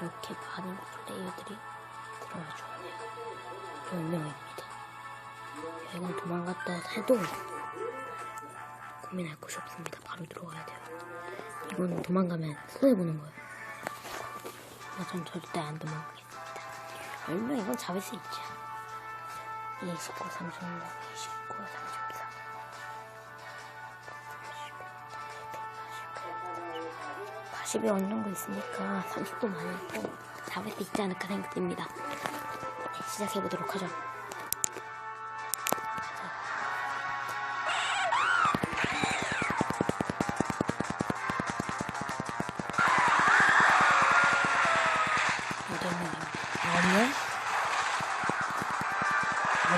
이렇게 많은 플레이어들이 들어와줘요. 10명입니다. 여행을 도망갔다 해도 고민할 곳이 없습니다. 바로 들어와야 돼요. 이건 도망가면 손해보는 거예요. 나전 절대 안 도망가겠습니다. 얼마 이건 잡을 수 있지. 29, 30, 29, 30. 40이 어느 정도 있으니까 30도 많이 있고 잡을 수 있지 않을까 생각됩니다. 네, 시작해보도록 하죠.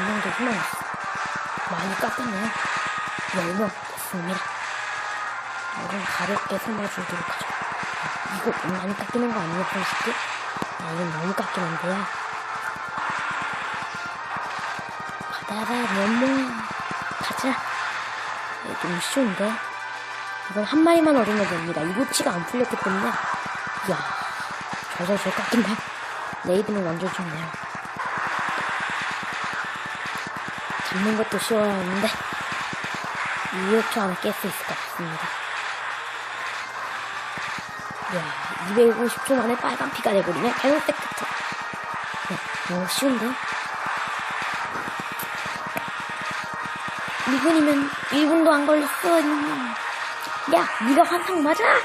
명도 희망했어. 많이 깎았네요. 열명 됐습니다. 이건 가볍게 손봐주도록 하죠. 이거 너무 많이 깎이는 거 아니에요, 솔직히? 아, 이건 너무 깎이는데요. 받아라, 면봉. 가자. 좀 쉬운데? 이건 한 마리만 얻으면 됩니다. 이고치가 안 풀렸기 때문에. 이야, 저저저 깎인다. 레이드는 완전 좋네요. 잡는 것도 쉬워였는데, 2초 안에 깰 수 있을 것 같습니다. 이야, 250초 만에 빨간 피가 돼버리네. 갈색 같아. 네, 너무 쉬운데? 1분이면 1분도 안 걸렸어. 야, 네가 환상 맞아? 야,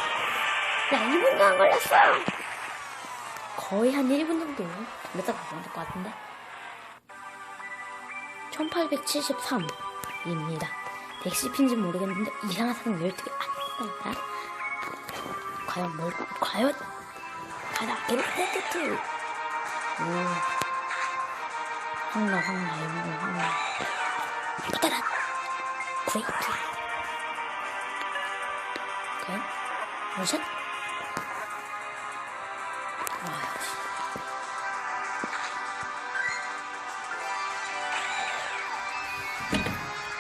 1분도 안 걸렸어. 거의 한 1분 정도 보면 될것 같은데? 1873입니다. 110인지 모르겠는데 이상한 사람 12개 안 했다. 과연 뭘, 과연? 가자, 게르테트 오. 황나, 황나, 일본, 황나. 받아라! 그레이트. 오케이. 모션? 와, 역시.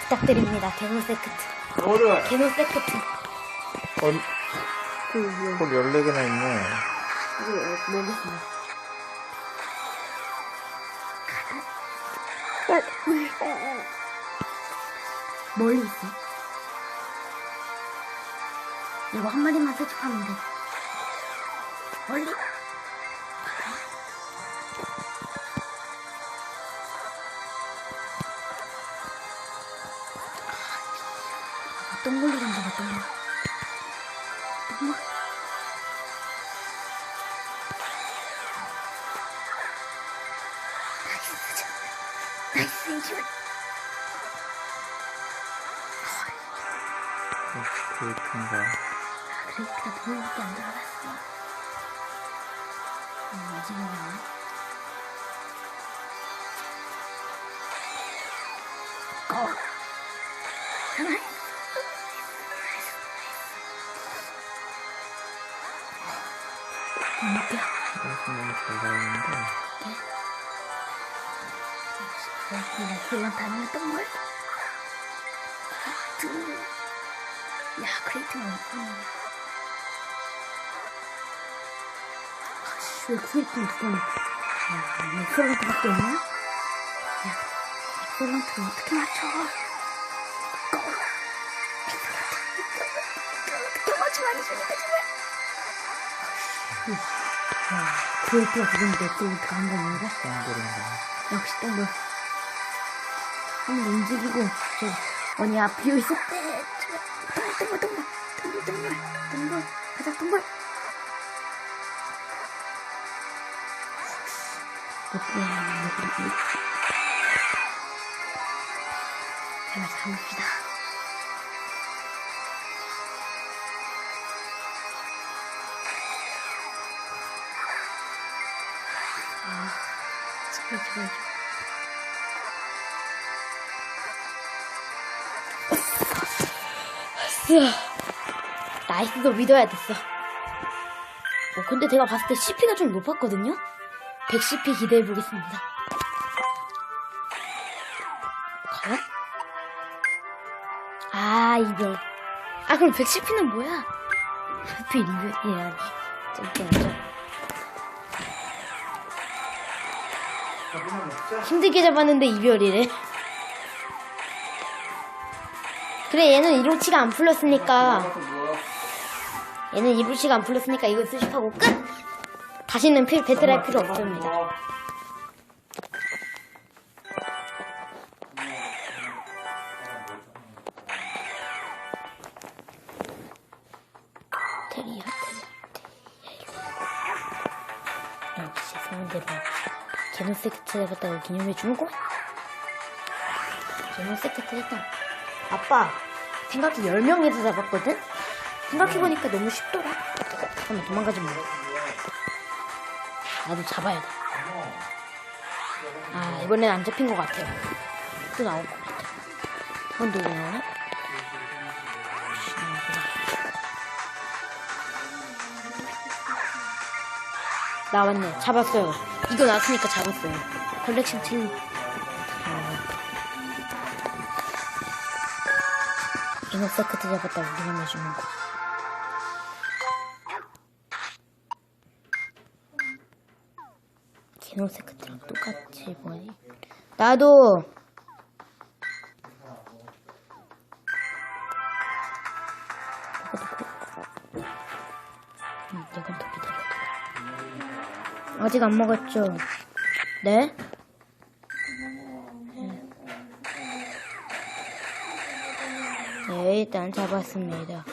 부탁드립니다. 개노 세크트. 뭐를? 개노 세크트. 어, 그, 그, 볼 14개나 있네. 이거 먹겠습니다. 멀리 있어. 이거 한 마리만 세척하면 돼. 멀리. 아, 똥 물리는 거봐, 똥 나이스, 이기만. 그렇군가. 그레이트가 두 명밖에 안 들어갔어. 음, 마지막이네. 개야? 그래서 너무 잘 나오는데. 그냥 그만 다녔던 걸? 하트. 야, 크레이트가 없구나. 아씨, 왜두 번. 야, 엑설런트밖에 없나? 야, 엑설런트를 어떻게 맞춰? 고! 엑설런트, 엑설런트, 맞추면 안 되니까, 제발. 야, 크레이트가 죽었는데 엑설런트가 한 번인가? 똥그린가. 역시 똥물. 한번 움직이고, 저, 앞 비어 있을 때, 저, 똥물, 똥물, 똥물, 똥물, 똥물, 똥물, 가자. 어떻게 해야 하나, 잡읍시다. 아, 제발, 제발, 제발. 으아, 나이스도 믿어야 됐어. 어, 근데 제가 봤을 때 CP가 좀 높았거든요? 110p 기대해 보겠습니다. 과연? 아, 이별. 아, 그럼 110p는 뭐야? 하필 이별이라니. 좀 깨야죠. 힘들게 잡았는데 이별이래. 그래 얘는 이로치가 안 풀렸으니까 얘는 이로치가 안 풀렸으니까 이거 수식하고 끝. 다시는 필 배틀할 필요 없습니다. 테리야 테리야 역시 성대봐 개노 세트 잡았다고 기념해 주는 거야? 개노 세트 했다 아빠 생각해 10명에서 잡았거든? 생각해보니까 너무 쉽더라 잠깐만 도망가지 마 나도 잡아야 돼 아, 이번엔 안 잡힌 것 같아요. 또 나올 것 같아. 이건 누구 나오나? 혹시 나오구나. 나왔네. 잡았어요. 이거 나왔으니까 잡았어요. 컬렉션 틀. 어. 이노세크트 잡았다고 기념해 주는 거. 기노세크트랑 똑같이 뭐니? 나도 음, 이건 더 기다려. 아직 안 먹었죠? 네? 네, 일단 잡았습니다.